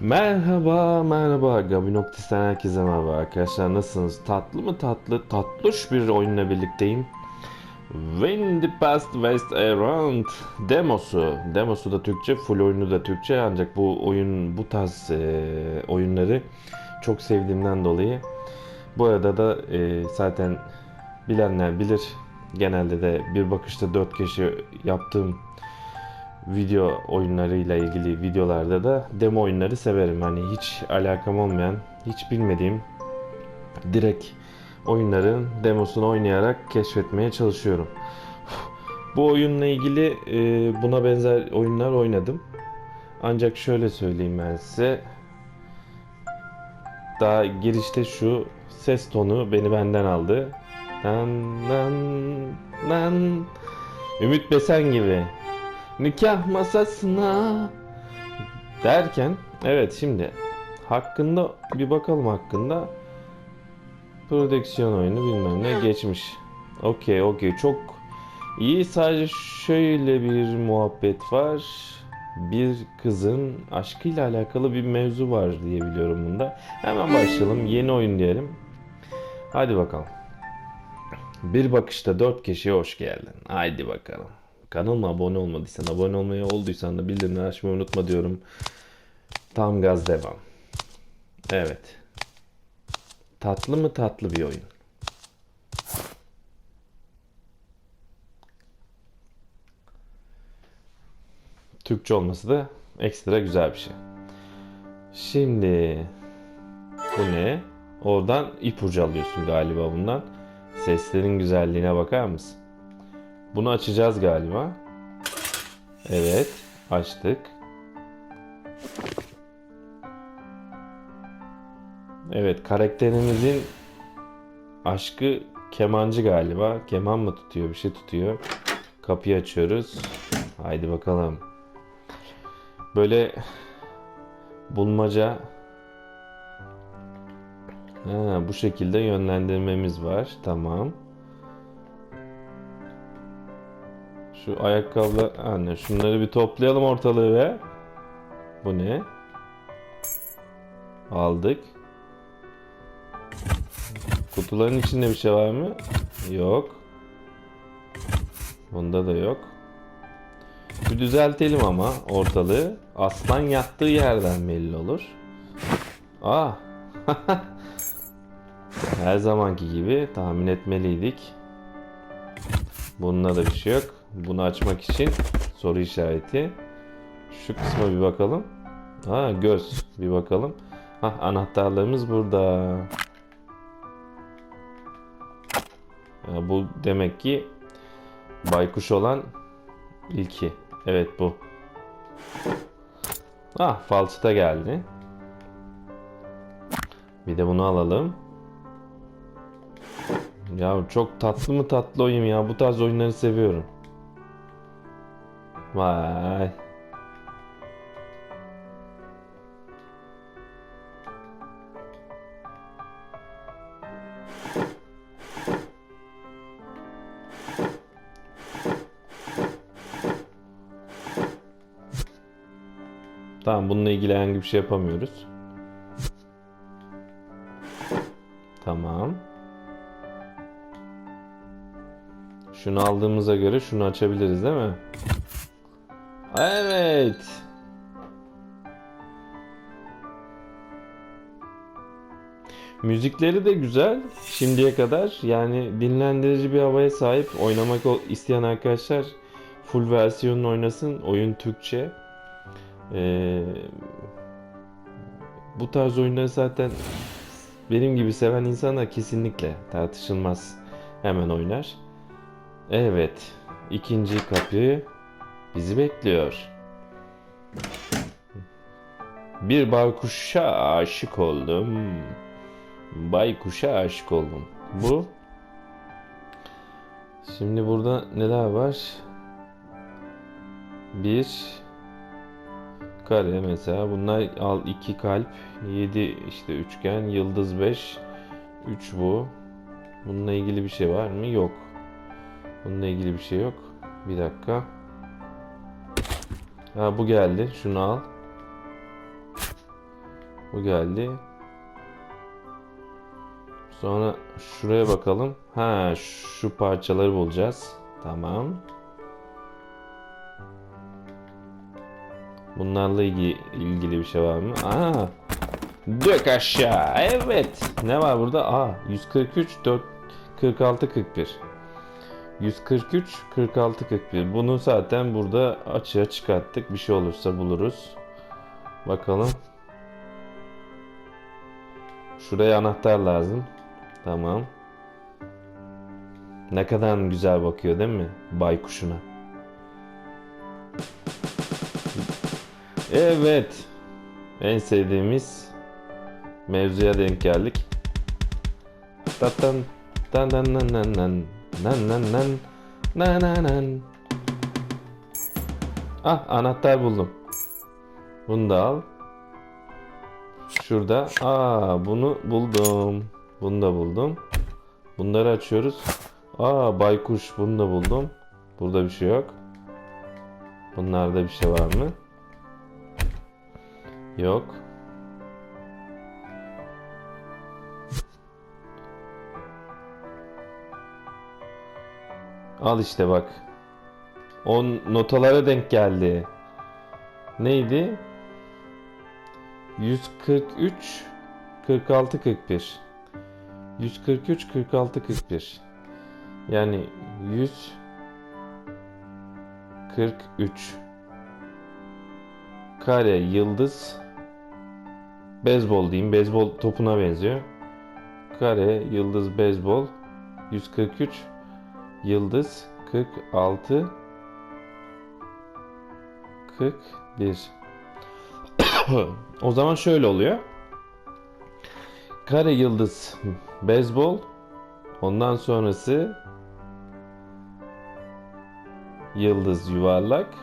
Merhaba, merhaba. Gabi Noktis'ten herkese merhaba arkadaşlar. Nasılsınız? Tatlı mı tatlı, tatlış bir oyunla birlikteyim. When the past West around demosu. Demosu da Türkçe, full oyunu da Türkçe. Ancak bu oyun, bu tarz e, oyunları çok sevdiğimden dolayı. Bu arada da e, zaten bilenler bilir. Genelde de bir bakışta dört kişi yaptığım video oyunlarıyla ilgili videolarda da demo oyunları severim. Hani hiç alakam olmayan, hiç bilmediğim direkt oyunların demosunu oynayarak keşfetmeye çalışıyorum. Bu oyunla ilgili e, buna benzer oyunlar oynadım. Ancak şöyle söyleyeyim ben size. Daha girişte şu ses tonu beni benden aldı. Nan nan nan. Ümit Besen gibi nikah masasına derken evet şimdi hakkında bir bakalım hakkında prodüksiyon oyunu bilmem ne geçmiş. Okey okey çok iyi sadece şöyle bir muhabbet var. Bir kızın aşkıyla alakalı bir mevzu var diye biliyorum bunda. Hemen başlayalım. Yeni oyun diyelim. Hadi bakalım. Bir bakışta dört kişiye hoş geldin. Haydi bakalım. Kanalıma abone olmadıysan, abone olmayı olduysan da bildirimleri açmayı unutma diyorum. Tam gaz devam. Evet. Tatlı mı tatlı bir oyun. Türkçe olması da ekstra güzel bir şey. Şimdi bu ne? Oradan ipucu alıyorsun galiba bundan. Seslerin güzelliğine bakar mısın? Bunu açacağız galiba. Evet, açtık. Evet, karakterimizin aşkı kemancı galiba. Keman mı tutuyor, bir şey tutuyor. Kapıyı açıyoruz. Haydi bakalım. Böyle bulmaca ha, bu şekilde yönlendirmemiz var. Tamam. Şu ayakkabılar, anne şunları bir toplayalım ortalığı ve bu ne? Aldık. Kutuların içinde bir şey var mı? Yok. Bunda da yok. Bir düzeltelim ama ortalığı. Aslan yattığı yerden belli olur. Aa. Her zamanki gibi tahmin etmeliydik. Bununla da bir şey yok. Bunu açmak için soru işareti. Şu kısma bir bakalım. Ha göz. Bir bakalım. Ha anahtarlarımız burada. Ya, bu demek ki baykuş olan ilki. Evet bu. Ah falçata geldi. Bir de bunu alalım. Ya çok tatlı mı tatlı oyun ya. Bu tarz oyunları seviyorum. Vay. Tamam bununla ilgili herhangi bir şey yapamıyoruz. Tamam. Şunu aldığımıza göre şunu açabiliriz değil mi? Evet. Müzikleri de güzel şimdiye kadar. Yani dinlendirici bir havaya sahip. Oynamak isteyen arkadaşlar full versiyonunu oynasın. Oyun Türkçe. Ee, bu tarz oyunları zaten benim gibi seven insanlar kesinlikle tartışılmaz hemen oynar. Evet. ikinci kapı bizi bekliyor. Bir baykuşa aşık oldum. Baykuşa aşık oldum. Bu. Şimdi burada neler var? Bir kare mesela. Bunlar al iki kalp, yedi işte üçgen, yıldız beş, üç bu. Bununla ilgili bir şey var mı? Yok. Bununla ilgili bir şey yok. Bir dakika. Ha bu geldi. Şunu al. Bu geldi. Sonra şuraya bakalım. Ha şu parçaları bulacağız. Tamam. Bunlarla ilgili, bir şey var mı? Aa, dök aşağı. Evet. Ne var burada? Aa, 143 4 46 41. 143 46 41. Bunu zaten burada açığa çıkarttık. Bir şey olursa buluruz. Bakalım. Şuraya anahtar lazım. Tamam. Ne kadar güzel bakıyor değil mi? Baykuşuna. Evet. En sevdiğimiz mevzuya denk geldik. Tatan tan nan nan nan nan nan nan nan nan nan. Ah anahtar buldum. Bunu da al. Şurada. Aa bunu buldum. Bunu da buldum. Bunları açıyoruz. Aa baykuş bunu da buldum. Burada bir şey yok. Bunlarda bir şey var mı? Yok. Al işte bak. O notalara denk geldi. Neydi? 143 46 41. 143 46 41. Yani 143 kare yıldız beyzbol diyeyim. Beyzbol topuna benziyor. Kare yıldız beyzbol 143 yıldız 46 41 O zaman şöyle oluyor. Kare yıldız beyzbol ondan sonrası yıldız yuvarlak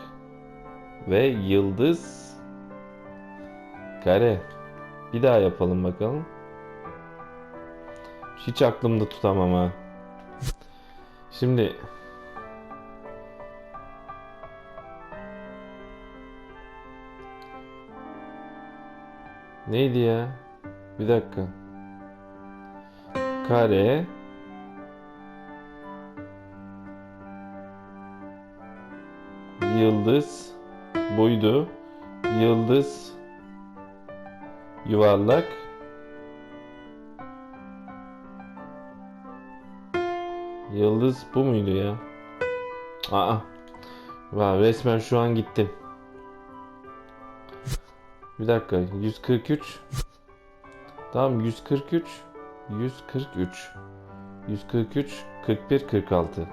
ve yıldız kare. Bir daha yapalım bakalım. Hiç aklımda tutamam ha. Şimdi Neydi ya? Bir dakika. Kare Yıldız buydu. Yıldız yuvarlak Yıldız bu muydu ya? Aa. Vay resmen şu an gittim. Bir dakika 143 Tamam 143 143 143 41 46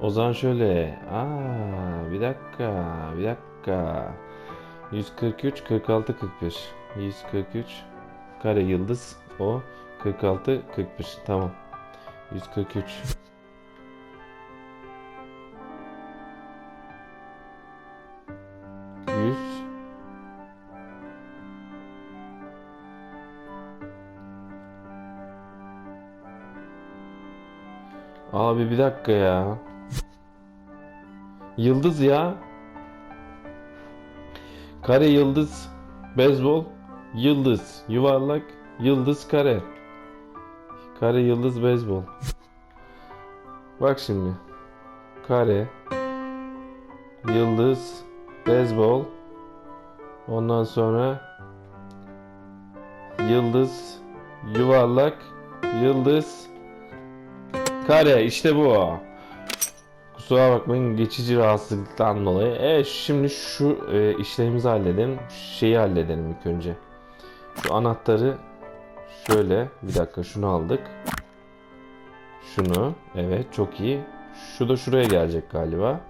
O zaman şöyle aa bir dakika bir dakika 143 46 41 143 kare yıldız o 46 41 tamam 143 100 Abi bir dakika ya. Yıldız ya. Kare yıldız. Beyzbol. Yıldız. Yuvarlak. Yıldız kare. Kare yıldız beyzbol. Bak şimdi. Kare. Yıldız. Beyzbol. Ondan sonra yıldız, yuvarlak, yıldız, kare. İşte bu. Kusura bakmayın geçici rahatsızlıktan dolayı. Evet şimdi şu e, işlemimizi halledelim. Şeyi halledelim ilk önce. Şu anahtarı şöyle bir dakika şunu aldık. Şunu evet çok iyi. Şu da şuraya gelecek galiba.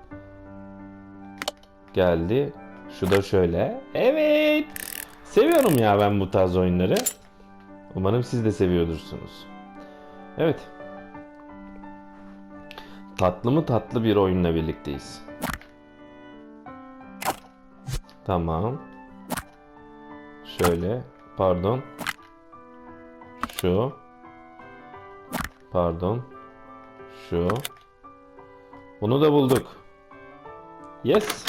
Geldi. Şu da şöyle. Evet. Seviyorum ya ben bu tarz oyunları. Umarım siz de seviyordursunuz. Evet. Tatlı mı tatlı bir oyunla birlikteyiz. Tamam. Şöyle. Pardon. Şu. Pardon. Şu. Bunu da bulduk. Yes.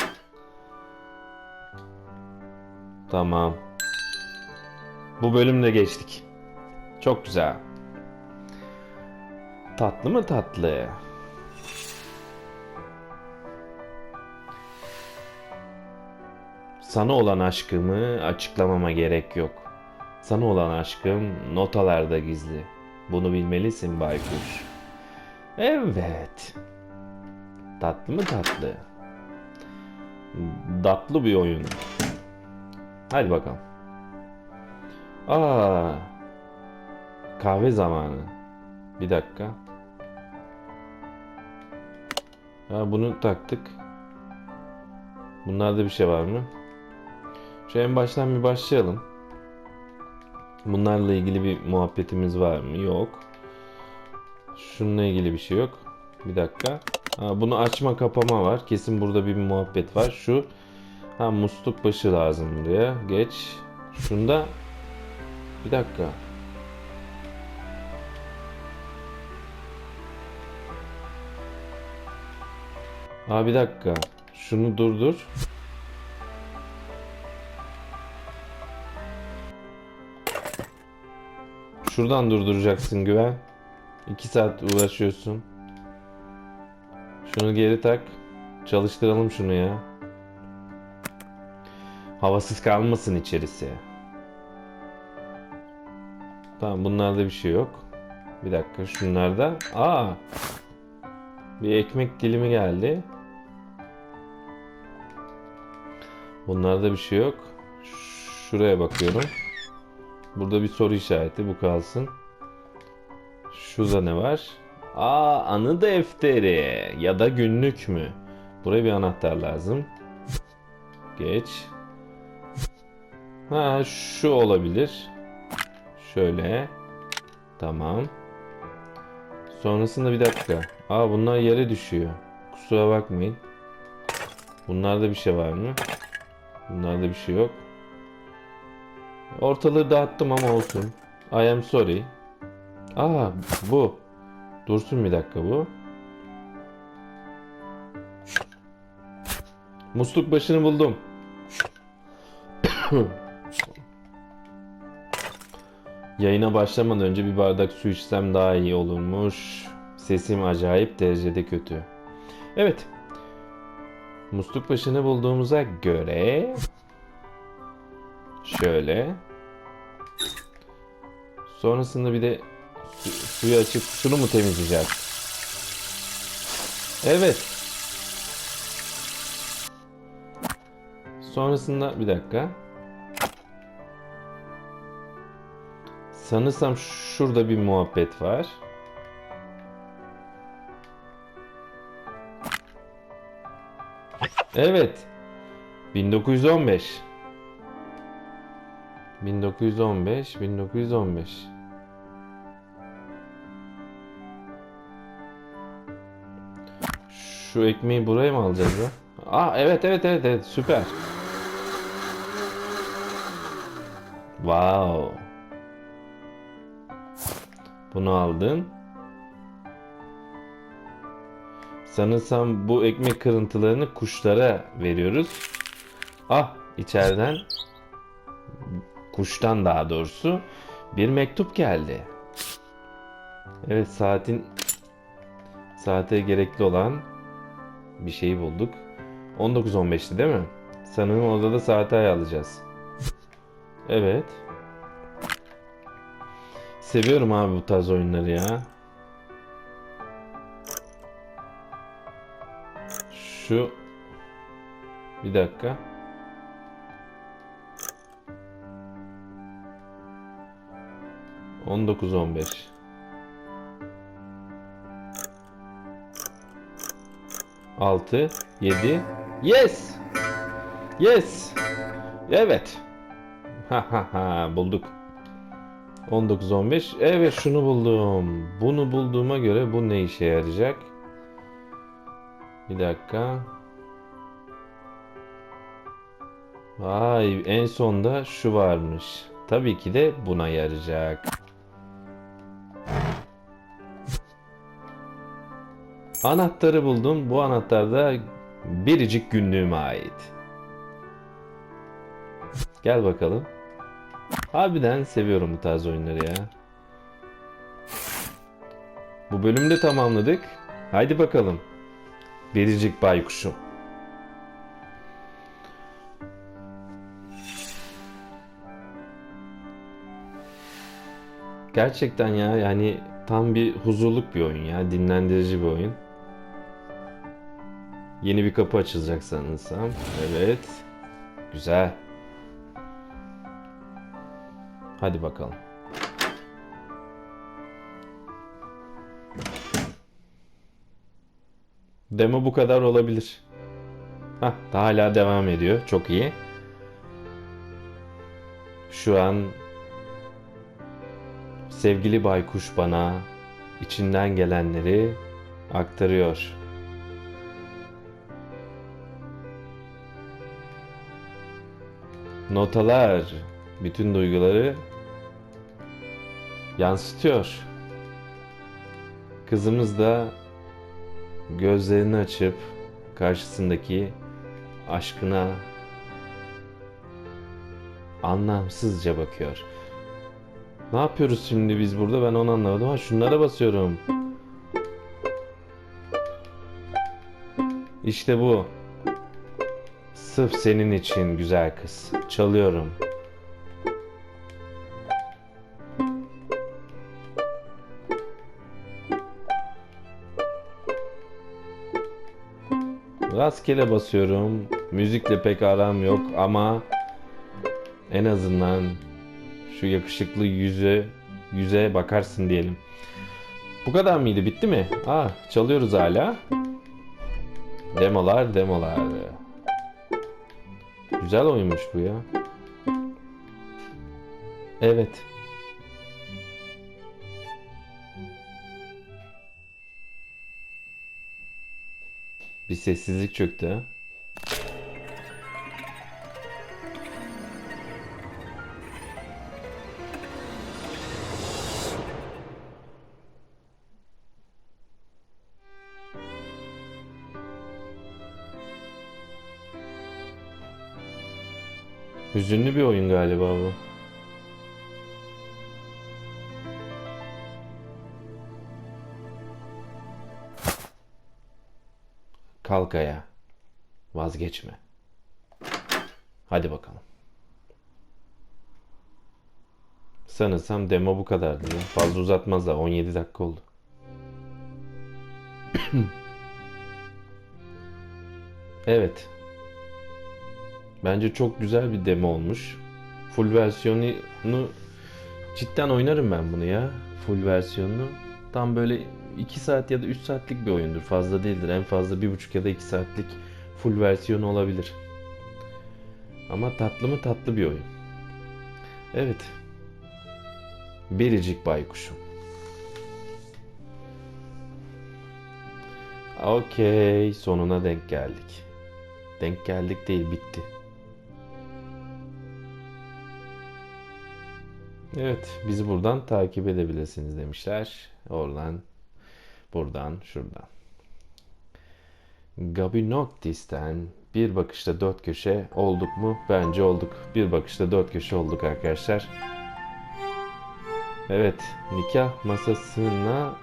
Tamam. Bu bölümde geçtik. Çok güzel. Tatlı mı tatlı? Sana olan aşkımı açıklamama gerek yok. Sana olan aşkım notalarda gizli. Bunu bilmelisin baykuş. Evet. Tatlı mı tatlı? Tatlı bir oyun. Hadi bakalım. Aa. Kahve zamanı. Bir dakika. Ha, bunu taktık. Bunlarda bir şey var mı? Şu en baştan bir başlayalım. Bunlarla ilgili bir muhabbetimiz var mı? Yok. Şununla ilgili bir şey yok. Bir dakika. Ha, bunu açma kapama var. Kesin burada bir muhabbet var. Şu ha musluk başı lazım buraya. Geç. Şunda bir dakika. Aa bir dakika. Şunu durdur. Şuradan durduracaksın güven. 2 saat uğraşıyorsun. Şunu geri tak. Çalıştıralım şunu ya. Havasız kalmasın içerisi. Tamam bunlarda bir şey yok. Bir dakika şunlarda. Aa! Bir ekmek dilimi geldi. Bunlarda bir şey yok. Şuraya bakıyorum. Burada bir soru işareti bu kalsın. Şurada ne var? Aa anı defteri ya da günlük mü? Buraya bir anahtar lazım. Geç. Ha şu olabilir. Şöyle. Tamam. Sonrasında bir dakika. Aa bunlar yere düşüyor. Kusura bakmayın. Bunlarda bir şey var mı? Bunlarda bir şey yok. Ortalığı dağıttım ama olsun. I am sorry. Aa bu. Dursun bir dakika bu. Musluk başını buldum. Yayına başlamadan önce bir bardak su içsem daha iyi olurmuş. Sesim acayip derecede kötü. Evet. Musluk başını bulduğumuza göre şöyle sonrasında bir de su- suyu açıp şunu mu temizleyeceğiz? Evet. Sonrasında bir dakika. Sanırsam şurada bir muhabbet var. Evet. 1915. 1915, 1915. Şu ekmeği buraya mı alacağız ya? Aa evet evet evet evet süper. Wow. Bunu aldın. Sanırsam bu ekmek kırıntılarını kuşlara veriyoruz. Ah içeriden kuştan daha doğrusu bir mektup geldi. Evet saatin saate gerekli olan bir şeyi bulduk. 19.15'ti değil mi? Sanırım orada da saate ayarlayacağız. Evet. Seviyorum abi bu tarz oyunları ya. Şu bir dakika. On dokuz on beş. Altı, yedi. Yes! Yes! Evet. Ha ha ha bulduk. 19-15. Evet şunu buldum. Bunu bulduğuma göre bu ne işe yarayacak? Bir dakika. Vay en sonda şu varmış. Tabii ki de buna yarayacak. Anahtarı buldum. Bu anahtar da biricik günlüğüme ait. Gel bakalım. Harbiden seviyorum bu tarz oyunları ya. Bu bölümü de tamamladık. Haydi bakalım. Biricik baykuşum. Gerçekten ya yani tam bir huzurluk bir oyun ya. Dinlendirici bir oyun. Yeni bir kapı açılacak sanırsam. Evet. Güzel. Hadi bakalım. Demo bu kadar olabilir. Hah, da hala devam ediyor. Çok iyi. Şu an sevgili baykuş bana içinden gelenleri aktarıyor. Notalar bütün duyguları yansıtıyor. Kızımız da gözlerini açıp karşısındaki aşkına anlamsızca bakıyor. Ne yapıyoruz şimdi biz burada ben onu anlamadım. Ha şunlara basıyorum. İşte bu. Sırf senin için güzel kız. Çalıyorum. Rastgele basıyorum. Müzikle pek aram yok ama en azından şu yakışıklı yüze yüze bakarsın diyelim. Bu kadar mıydı? Bitti mi? Aa, çalıyoruz hala. Demolar, demolar. Güzel oyunmuş bu ya. Evet. Bir sessizlik çöktü. ha. Hüzünlü bir oyun galiba bu. Kalk ayağa. Vazgeçme. Hadi bakalım. Sanırsam demo bu kadardı ya. Fazla uzatmazlar. 17 dakika oldu. Evet. Bence çok güzel bir demo olmuş. Full versiyonunu cidden oynarım ben bunu ya. Full versiyonunu. Tam böyle 2 saat ya da 3 saatlik bir oyundur. Fazla değildir. En fazla 1,5 ya da 2 saatlik full versiyonu olabilir. Ama tatlı mı tatlı bir oyun. Evet. Biricik baykuşum. Okey. Sonuna denk geldik. Denk geldik değil bitti. Evet, bizi buradan takip edebilirsiniz demişler. Oradan, buradan, şuradan. Gabi Noctis'ten bir bakışta dört köşe olduk mu? Bence olduk. Bir bakışta dört köşe olduk arkadaşlar. Evet, nikah masasına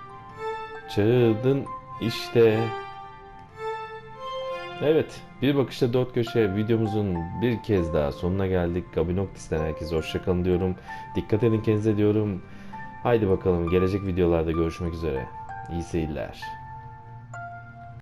çağırdın işte. Evet, bir bakışta dört köşe videomuzun bir kez daha sonuna geldik. Gabi Noctis'ten herkese hoşçakalın diyorum. Dikkat edin kendinize diyorum. Haydi bakalım gelecek videolarda görüşmek üzere. İyi seyirler.